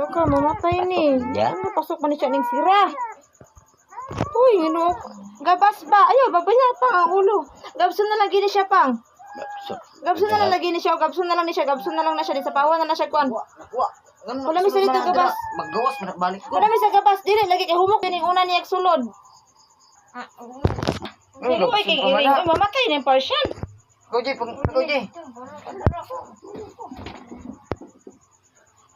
Loka, mamatay ni. Ya. Ano, pasok man ni siya ning sira. Uy, ano? Gabas ba? Ayaw, babaya pa ang ulo. Gabson na lagi ni siya pang. Gabson na lang lagi ni siya. Gabson na lang ni siya. Gabson na lang na siya. Di sa pawan na na siya kuan. Wala may salita gabas. Maggawas, balik ko. Wala may sa gabas. Dili, lagi kay humok. Din una niya sulod. Ah, Ay, Uy, kay pa iring. man Uy, mamatay ni Persian. Koji, pang, koji.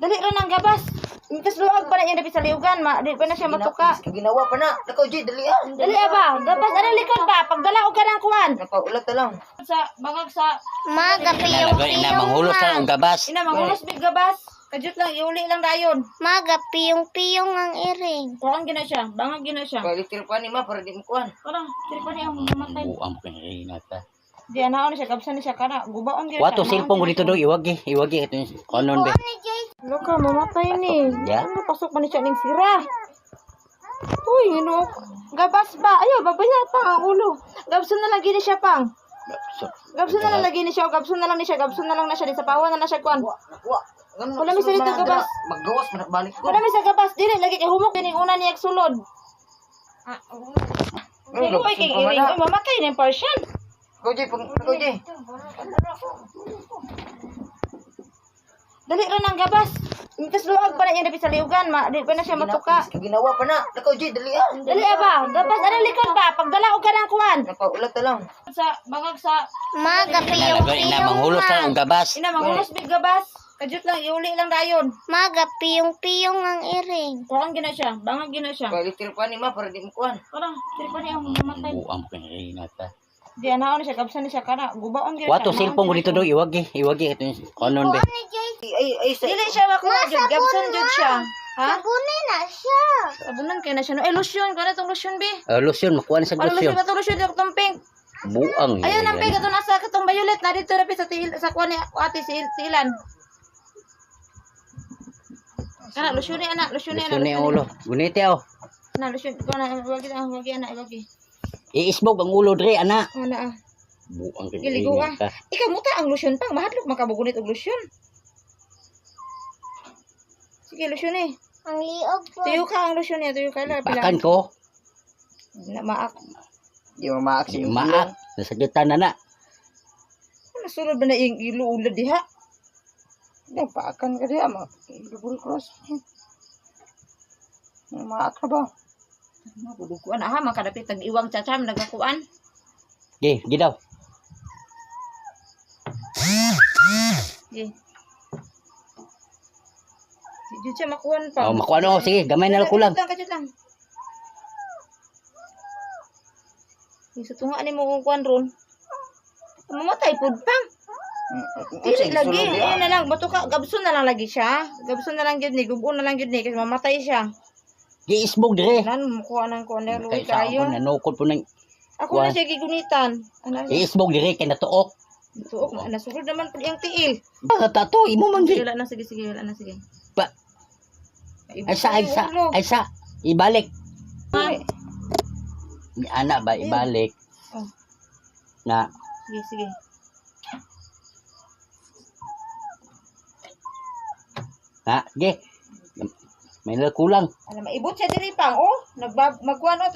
Dali ra ng gabas. Tapos luwag pa na yung dapat sa liugan. Ma, di pa na siya matuka. Ginawa pa na. Koji, dali ah. Dali ba? Gabas, ano likod ba? Pagdala ko ka ng kuwan. Napaulat na lang. Sa, bangag sa, Maga piyong Talaga ina piyong manghulos ma. na ang gabas. ina, mangulos big gabas. Kajut lang, iuli lang dayon. Maga piyong piyong ang iring. Kuhaan gina siya, bangag gina siya. Balitir pa ni ma para di mo kuhan. Parang, sila niya ang mamatay. Buang pinrina ta. Di, anaon na siya, kabsan na siya kana. Gubaon gina Wato cellphone ko dito do iwagi, iwagi ito yung konon be. Loka, mamatay ni. Ya. Ano, pasok man ni siya ning sira. Uy, ano? Gabas ba? Ayaw, babaya pa ang ulo. Gabson na lagi ni siya pang. Gabson na lang lagi ni siya. Gabson na lang ni siya. Gabson na lang na siya. Di sa pawan na na siya kuan. Wala may salita gabas. Maggawas, balik ko. Wala may sa gabas. Dili, lagi kay humok. Din una niya sulod. Ah, Ay, Uy, lupsin kay pa man iring. na. Uy, mamatay ni Persian. Dali ra ng gabas. Tapos luwag pa na yung dapat sa liugan. Ma, di pa na siya matuka. Ginawa pa na. Koji, dali ah. Dali ba? Gabas, ano likod ba? Pagdala ko ka ng kuwan. Napaulat na lang. Sa, bangag sa, Maga piyong Talaga ina piyong manghulos na ma. ang gabas. ina, mangulos big gabas. Kajut lang, iuli lang dayon. Maga piyong piyong ang iring. Kuhaan gina siya, bangag gina siya. Balitir pa ni ma para di mo kuhan. Parang, sila niya ang mamatay. Buang pinrina ta. Di, anaon na siya, kabsan na siya kana. Gubaon gina Wato siya. cellphone ko dito do iwagi, iwagi ito yung konon be. Ay, ay, ay, sa... Dili siya makuha jud, gabsan jud siya. Ha? Sabunin na siya. Sabunan kay na siya. no? Eh, lotion, kana tong lotion, bi. Uh, lotion, makuha na sa Ano lotion lotion. ba tong lotion? Itong pink. Buang. Ayun ang pink, ito nasa katong violet na dito rapi sa til, sa kuha ni ate si, si Ilan. Anak, lotion ni anak, lotion ni anak. Lotion ni lotion ulo. Gunite oh. Na, lotion, ko na, wagi na, wagi anak, wagi. Iisbog ang ulo dre ana. Ana, ah. Buang Giligo ah. ta. Ikaw mo ta ang lotion pang, mahadlok makabugunit og lotion. Sige, lotion eh. Ang liog po. Tuyo ka ang lotion niya, tuyo ka lang. Pakan ko. Na, maak. Di mo maaksi yung Maak. Nasagitan na na. Nasunod na na yung ilo ulad diha. Nagpaakan ka diya, ma. Double cross. Maak ka ba? Mabuduguan aha, makadapit tag iwang chacham nagakuan. Ge, gidaw. Sige. Si Jud siya makuhan pa. Oh, makuha no. Sige, gamay na lang kulang. Kajut lang. Isa tunga ni mo kung kuhan ron. Mamatay pud pang. Dili lagi. Ayun na lang. Bato ka. Gabson na lang lagi siya. Gabson na lang yun ni. Gubuon na lang yun ni. Kasi mamatay siya. Giisbog dire. Nan, mukuha ng kuhan. Luwi Kay sa kayo. ako nanukod po ng Ako na siya gigunitan. Ano siya? iisbog dire kay natuok. Tuok na. Nasugod naman po yung tiil. Para tato imo man gi. wala na. Sige, sige. Wala na. Sige. Ay sa ay sa Ulo. ay sa ibalik. Ni ana ba ibalik Oh. na Sige, sige. ha ge. May kulang. Alam, maibot siya diri pang, oh. Nagbab, magkuhan, oh.